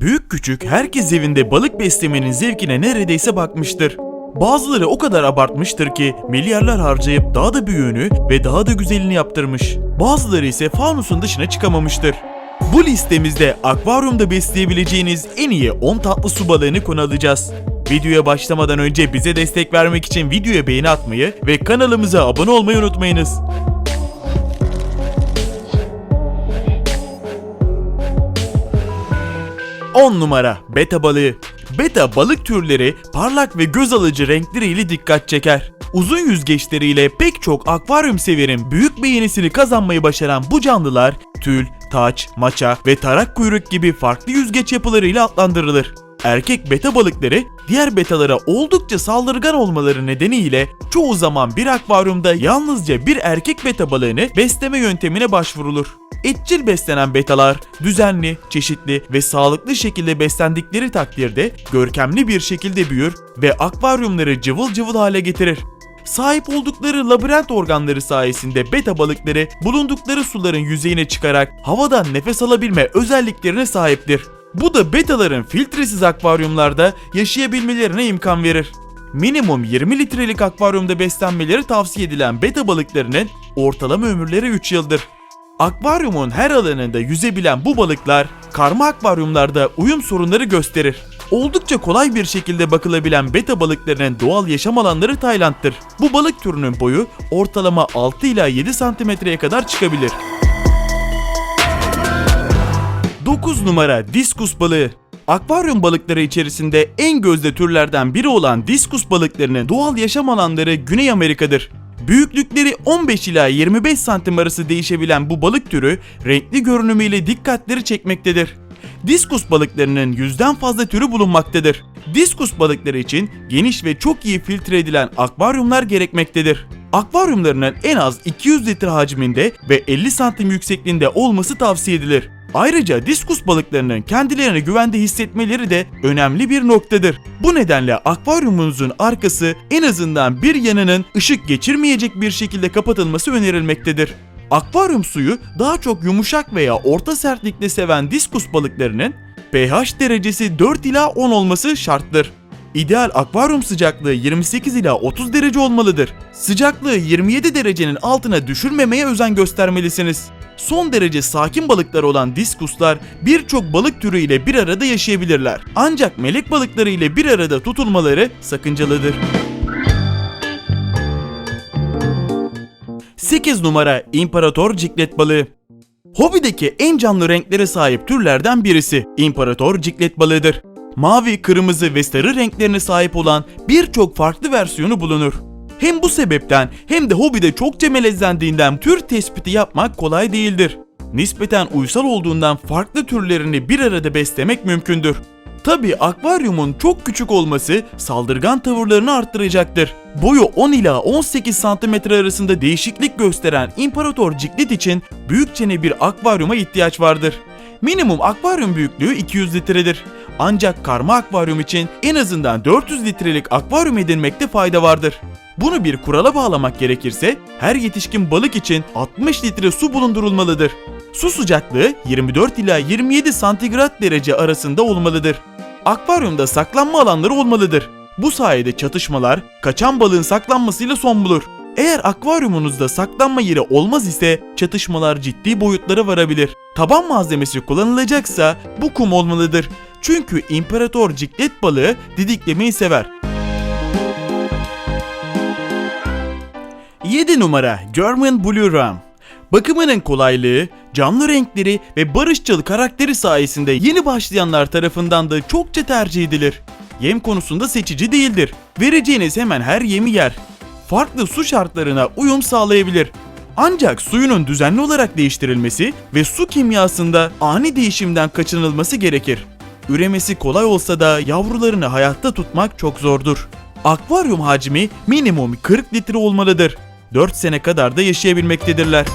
Büyük küçük herkes evinde balık beslemenin zevkine neredeyse bakmıştır. Bazıları o kadar abartmıştır ki milyarlar harcayıp daha da büyüğünü ve daha da güzelini yaptırmış. Bazıları ise fanusun dışına çıkamamıştır. Bu listemizde akvaryumda besleyebileceğiniz en iyi 10 tatlı su balığını konu alacağız. Videoya başlamadan önce bize destek vermek için videoya beğeni atmayı ve kanalımıza abone olmayı unutmayınız. 10 numara beta balığı. Beta balık türleri parlak ve göz alıcı renkleriyle dikkat çeker. Uzun yüzgeçleriyle pek çok akvaryum severin büyük beğenisini kazanmayı başaran bu canlılar tül, taç, maça ve tarak kuyruk gibi farklı yüzgeç yapılarıyla adlandırılır. Erkek beta balıkları diğer betalara oldukça saldırgan olmaları nedeniyle çoğu zaman bir akvaryumda yalnızca bir erkek beta balığını besleme yöntemine başvurulur. Etçil beslenen betalar düzenli, çeşitli ve sağlıklı şekilde beslendikleri takdirde görkemli bir şekilde büyür ve akvaryumları cıvıl cıvıl hale getirir. Sahip oldukları labirent organları sayesinde beta balıkları bulundukları suların yüzeyine çıkarak havadan nefes alabilme özelliklerine sahiptir. Bu da betaların filtresiz akvaryumlarda yaşayabilmelerine imkan verir. Minimum 20 litrelik akvaryumda beslenmeleri tavsiye edilen beta balıklarının ortalama ömürleri 3 yıldır. Akvaryumun her alanında yüzebilen bu balıklar karma akvaryumlarda uyum sorunları gösterir. Oldukça kolay bir şekilde bakılabilen beta balıklarının doğal yaşam alanları Tayland'dır. Bu balık türünün boyu ortalama 6 ila 7 santimetreye kadar çıkabilir. 9 numara diskus balığı. Akvaryum balıkları içerisinde en gözde türlerden biri olan diskus balıklarının doğal yaşam alanları Güney Amerika'dır. Büyüklükleri 15 ila 25 santim arası değişebilen bu balık türü renkli görünümüyle dikkatleri çekmektedir. Diskus balıklarının yüzden fazla türü bulunmaktadır. Diskus balıkları için geniş ve çok iyi filtre edilen akvaryumlar gerekmektedir. Akvaryumlarının en az 200 litre hacminde ve 50 santim yüksekliğinde olması tavsiye edilir. Ayrıca diskus balıklarının kendilerini güvende hissetmeleri de önemli bir noktadır. Bu nedenle akvaryumunuzun arkası en azından bir yanının ışık geçirmeyecek bir şekilde kapatılması önerilmektedir. Akvaryum suyu daha çok yumuşak veya orta sertlikte seven diskus balıklarının pH derecesi 4 ila 10 olması şarttır. İdeal akvaryum sıcaklığı 28 ila 30 derece olmalıdır. Sıcaklığı 27 derecenin altına düşürmemeye özen göstermelisiniz. Son derece sakin balıklar olan diskuslar birçok balık türü ile bir arada yaşayabilirler. Ancak melek balıkları ile bir arada tutulmaları sakıncalıdır. 8 numara İmparator ciklet balığı. Hobideki en canlı renklere sahip türlerden birisi İmparator ciklet balığıdır. Mavi, kırmızı ve sarı renklerine sahip olan birçok farklı versiyonu bulunur. Hem bu sebepten hem de hobide çokça melezlendiğinden tür tespiti yapmak kolay değildir. Nispeten uysal olduğundan farklı türlerini bir arada beslemek mümkündür. Tabi akvaryumun çok küçük olması saldırgan tavırlarını arttıracaktır. Boyu 10 ila 18 cm arasında değişiklik gösteren imparator ciklet için büyükçene bir akvaryuma ihtiyaç vardır. Minimum akvaryum büyüklüğü 200 litredir. Ancak karma akvaryum için en azından 400 litrelik akvaryum edinmekte fayda vardır. Bunu bir kurala bağlamak gerekirse her yetişkin balık için 60 litre su bulundurulmalıdır. Su sıcaklığı 24 ila 27 santigrat derece arasında olmalıdır. Akvaryumda saklanma alanları olmalıdır. Bu sayede çatışmalar kaçan balığın saklanmasıyla son bulur. Eğer akvaryumunuzda saklanma yeri olmaz ise çatışmalar ciddi boyutlara varabilir. Taban malzemesi kullanılacaksa bu kum olmalıdır. Çünkü imparator ciklet balığı didiklemeyi sever. 7 numara German Blue Ram. Bakımının kolaylığı, canlı renkleri ve barışçıl karakteri sayesinde yeni başlayanlar tarafından da çokça tercih edilir. Yem konusunda seçici değildir. Vereceğiniz hemen her yemi yer. Farklı su şartlarına uyum sağlayabilir. Ancak suyunun düzenli olarak değiştirilmesi ve su kimyasında ani değişimden kaçınılması gerekir. Üremesi kolay olsa da yavrularını hayatta tutmak çok zordur. Akvaryum hacmi minimum 40 litre olmalıdır. 4 sene kadar da yaşayabilmektedirler.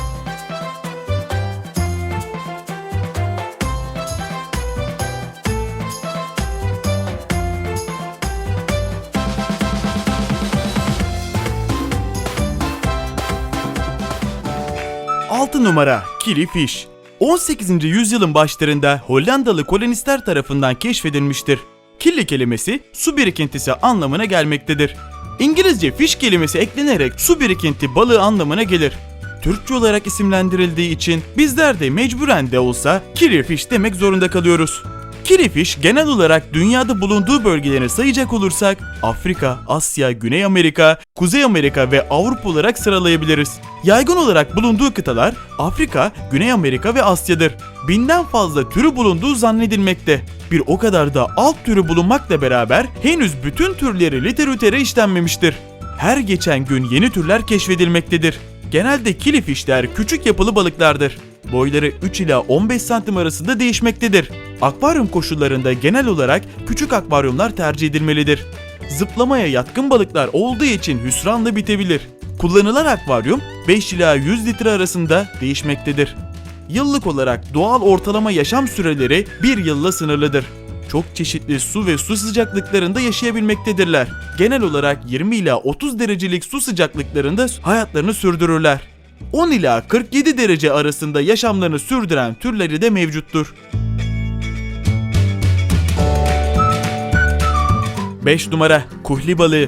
Altı numara Kili Fish. 18. yüzyılın başlarında Hollandalı kolonistler tarafından keşfedilmiştir. Kirli kelimesi su birikintisi anlamına gelmektedir. İngilizce fish kelimesi eklenerek su birikinti balığı anlamına gelir. Türkçe olarak isimlendirildiği için bizler de mecburen de olsa kirifiş demek zorunda kalıyoruz. Kirifiş genel olarak dünyada bulunduğu bölgeleri sayacak olursak Afrika, Asya, Güney Amerika, Kuzey Amerika ve Avrupa olarak sıralayabiliriz. Yaygın olarak bulunduğu kıtalar Afrika, Güney Amerika ve Asya'dır. Binden fazla türü bulunduğu zannedilmekte. Bir o kadar da alt türü bulunmakla beraber henüz bütün türleri literatüre işlenmemiştir. Her geçen gün yeni türler keşfedilmektedir. Genelde kilifişler küçük yapılı balıklardır. Boyları 3 ila 15 santim arasında değişmektedir. Akvaryum koşullarında genel olarak küçük akvaryumlar tercih edilmelidir. Zıplamaya yatkın balıklar olduğu için hüsranla bitebilir. Kullanılan akvaryum 5 ila 100 litre arasında değişmektedir. Yıllık olarak doğal ortalama yaşam süreleri 1 yılla sınırlıdır. Çok çeşitli su ve su sıcaklıklarında yaşayabilmektedirler. Genel olarak 20 ila 30 derecelik su sıcaklıklarında hayatlarını sürdürürler. 10 ila 47 derece arasında yaşamlarını sürdüren türleri de mevcuttur. 5 numara Kuhli balığı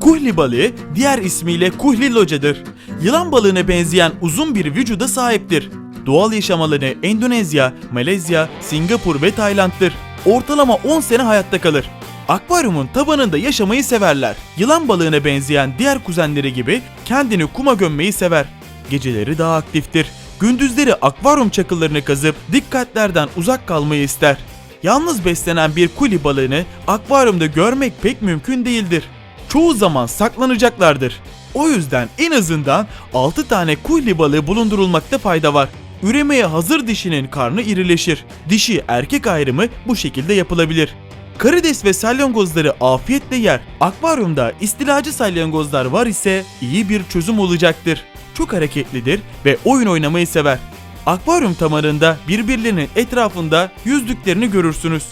Kuhli balığı diğer ismiyle kuhli locadır. Yılan balığına benzeyen uzun bir vücuda sahiptir. Doğal yaşam alanı Endonezya, Malezya, Singapur ve Tayland'dır. Ortalama 10 sene hayatta kalır. Akvaryumun tabanında yaşamayı severler. Yılan balığına benzeyen diğer kuzenleri gibi kendini kuma gömmeyi sever. Geceleri daha aktiftir. Gündüzleri akvaryum çakıllarını kazıp dikkatlerden uzak kalmayı ister. Yalnız beslenen bir kuli balığını akvaryumda görmek pek mümkün değildir. Çoğu zaman saklanacaklardır. O yüzden en azından 6 tane kuyli balığı bulundurulmakta fayda var. Üremeye hazır dişinin karnı irileşir. Dişi erkek ayrımı bu şekilde yapılabilir. Karides ve salyangozları afiyetle yer. Akvaryumda istilacı salyangozlar var ise iyi bir çözüm olacaktır. Çok hareketlidir ve oyun oynamayı sever. Akvaryum tamarında birbirlerinin etrafında yüzdüklerini görürsünüz.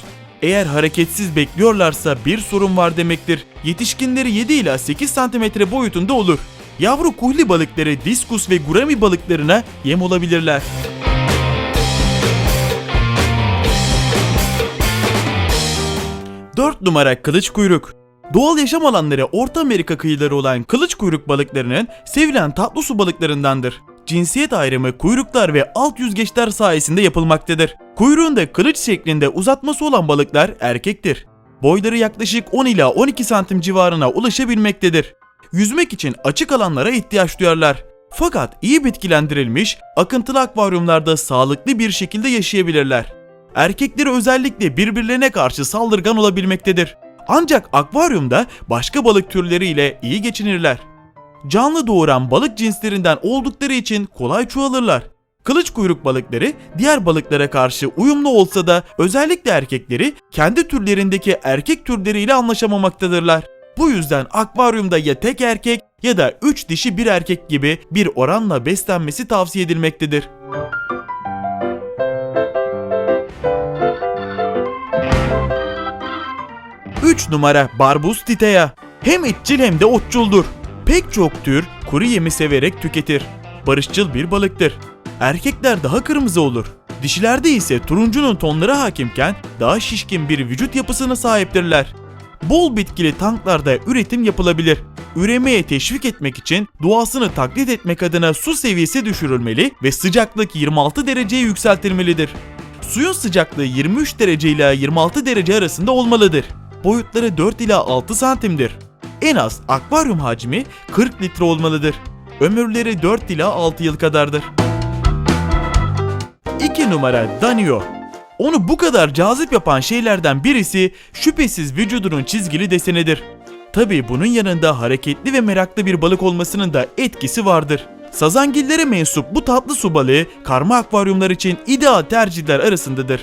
Eğer hareketsiz bekliyorlarsa bir sorun var demektir. Yetişkinleri 7 ila 8 cm boyutunda olur. Yavru kuhli balıkları diskus ve gurami balıklarına yem olabilirler. Dört numara kılıç kuyruk. Doğal yaşam alanları Orta Amerika kıyıları olan kılıç kuyruk balıklarının sevilen tatlı su balıklarındandır. Cinsiyet ayrımı kuyruklar ve alt yüzgeçler sayesinde yapılmaktadır. Kuyruğunda kılıç şeklinde uzatması olan balıklar erkektir. Boyları yaklaşık 10 ila 12 santim civarına ulaşabilmektedir. Yüzmek için açık alanlara ihtiyaç duyarlar. Fakat iyi bitkilendirilmiş, akıntılı akvaryumlarda sağlıklı bir şekilde yaşayabilirler. Erkekleri özellikle birbirlerine karşı saldırgan olabilmektedir. Ancak akvaryumda başka balık türleriyle iyi geçinirler. Canlı doğuran balık cinslerinden oldukları için kolay çoğalırlar. Kılıç kuyruk balıkları diğer balıklara karşı uyumlu olsa da özellikle erkekleri kendi türlerindeki erkek türleriyle anlaşamamaktadırlar. Bu yüzden akvaryumda ya tek erkek ya da 3 dişi bir erkek gibi bir oranla beslenmesi tavsiye edilmektedir. Üç numara Barbus titea. Hem etçil hem de otçuldur. Pek çok tür kuru yemi severek tüketir. Barışçıl bir balıktır. Erkekler daha kırmızı olur. Dişilerde ise turuncunun tonları hakimken daha şişkin bir vücut yapısına sahiptirler. Bol bitkili tanklarda üretim yapılabilir. Üremeye teşvik etmek için doğasını taklit etmek adına su seviyesi düşürülmeli ve sıcaklık 26 dereceye yükseltilmelidir. Suyun sıcaklığı 23 derece ile 26 derece arasında olmalıdır. Boyutları 4 ila 6 santimdir. En az akvaryum hacmi 40 litre olmalıdır. Ömürleri 4 ila 6 yıl kadardır. 2 numara Danio. Onu bu kadar cazip yapan şeylerden birisi şüphesiz vücudunun çizgili desenidir. Tabi bunun yanında hareketli ve meraklı bir balık olmasının da etkisi vardır. Sazangillere mensup bu tatlı su balığı karma akvaryumlar için ideal tercihler arasındadır.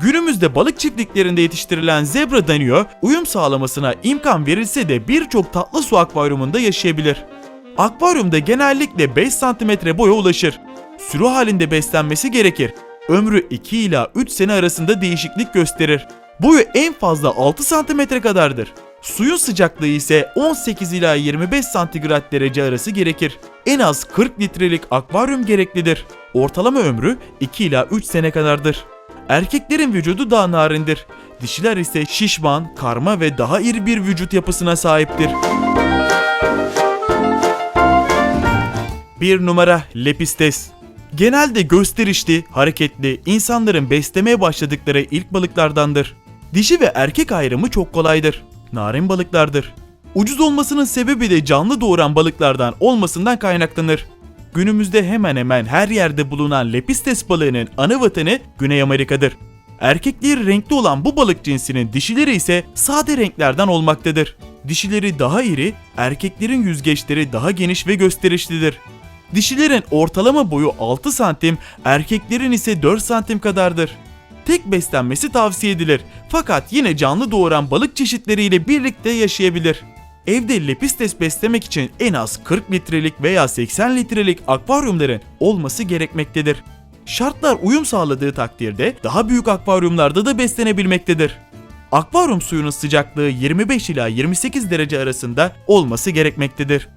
Günümüzde balık çiftliklerinde yetiştirilen zebra danio uyum sağlamasına imkan verilse de birçok tatlı su akvaryumunda yaşayabilir. Akvaryumda genellikle 5 cm boya ulaşır. Sürü halinde beslenmesi gerekir. Ömrü 2 ila 3 sene arasında değişiklik gösterir. Boyu en fazla 6 cm kadardır. Suyun sıcaklığı ise 18 ila 25 santigrat derece arası gerekir. En az 40 litrelik akvaryum gereklidir. Ortalama ömrü 2 ila 3 sene kadardır. Erkeklerin vücudu daha narindir. Dişiler ise şişman, karma ve daha iri bir vücut yapısına sahiptir. 1 numara Lepistes Genelde gösterişli, hareketli, insanların beslemeye başladıkları ilk balıklardandır. Dişi ve erkek ayrımı çok kolaydır. Narin balıklardır. Ucuz olmasının sebebi de canlı doğuran balıklardan olmasından kaynaklanır. Günümüzde hemen hemen her yerde bulunan Lepistes balığının ana vatanı Güney Amerika'dır. Erkekleri renkli olan bu balık cinsinin dişileri ise sade renklerden olmaktadır. Dişileri daha iri, erkeklerin yüzgeçleri daha geniş ve gösterişlidir. Dişilerin ortalama boyu 6 santim, erkeklerin ise 4 santim kadardır. Tek beslenmesi tavsiye edilir. Fakat yine canlı doğuran balık çeşitleriyle birlikte yaşayabilir. Evde lepistes beslemek için en az 40 litrelik veya 80 litrelik akvaryumların olması gerekmektedir. Şartlar uyum sağladığı takdirde daha büyük akvaryumlarda da beslenebilmektedir. Akvaryum suyunun sıcaklığı 25 ila 28 derece arasında olması gerekmektedir.